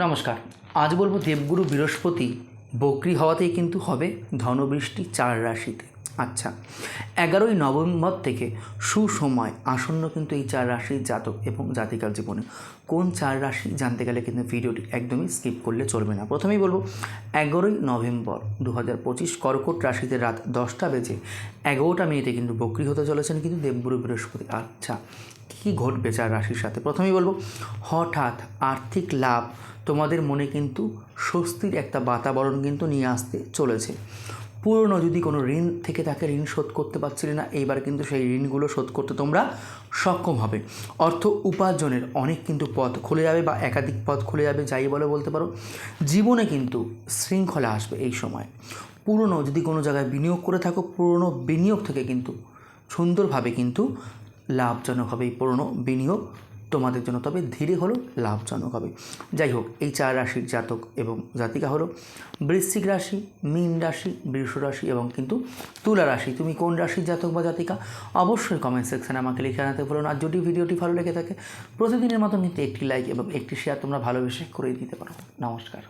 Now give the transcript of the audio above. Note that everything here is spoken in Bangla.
নমস্কার। আজ বলব দেবগুরু বৃহস্পতি বক্রি হওয়াতেই কিন্তু হবে ধনবৃষ্টি চার রাশিতে। আচ্ছা এগারোই নভেম্বর থেকে সুসময় আসন্ন কিন্তু এই চার রাশির জাতক এবং জাতিকার জীবনে। কোন চার রাশি জানতে গেলে কিন্তু ভিডিওটি একদমই স্কিপ করলে চলবে না। প্রথমেই বলব, এগারোই নভেম্বর দু হাজার পঁচিশ কর্কট রাশিতে রাত দশটা বেজে এগারোটা মিনিটে কিন্তু বক্রি হতে চলেছেন কিন্তু দেবগুরু বৃহস্পতি। আচ্ছা কী ঘটবে চার রাশির সাথে? প্রথমেই বলব, হঠাৎ আর্থিক লাভ তোমাদের মনে কিন্তু স্বস্তির একটা বাতাবরণ কিন্তু নিয়ে আসতে চলেছে। পুরনো যদি কোনো ঋণ থেকে তাকে ঋণ শোধ করতে পারছিলে না, এইবার কিন্তু সেই ঋণগুলো শোধ করতে তোমরা সক্ষম হবে। অর্থ উপার্জনের অনেক কিন্তু পথ খুলে যাবে বা একাধিক পথ খুলে যাবে, যাই বলে বলতে পারো। জীবনে কিন্তু শৃঙ্খলা আসবে এই সময়। পুরনো যদি কোনো জায়গায় বিনিয়োগ করে থাকো, পুরনো বিনিয়োগ থেকে কিন্তু সুন্দরভাবে কিন্তু লাভজনক হবে এই পুরনো বিনিয়োগ। তোমাদের জন্য, তবে ধীরে হলো লাভজনক হবে। যাই হোক, এই চার রাশির জাতক এবং জাতিকা হলো বৃশ্চিক রাশি, মীন রাশি, বৃষ রাশি এবং কিন্তু তুলা রাশি। তুমি কোন রাশির জাতক বা জাতিকা? অবশ্যই কমেন্ট সেকশানে আমাকে লিখে আনাতে বলুন আর যদি ভিডিওটি ভালো লেগে থাকে, প্রতিদিনের মতো নিতে একটি লাইক এবং একটি শেয়ার তোমরা ভালোবেসে করে দিতে পারো। নমস্কার।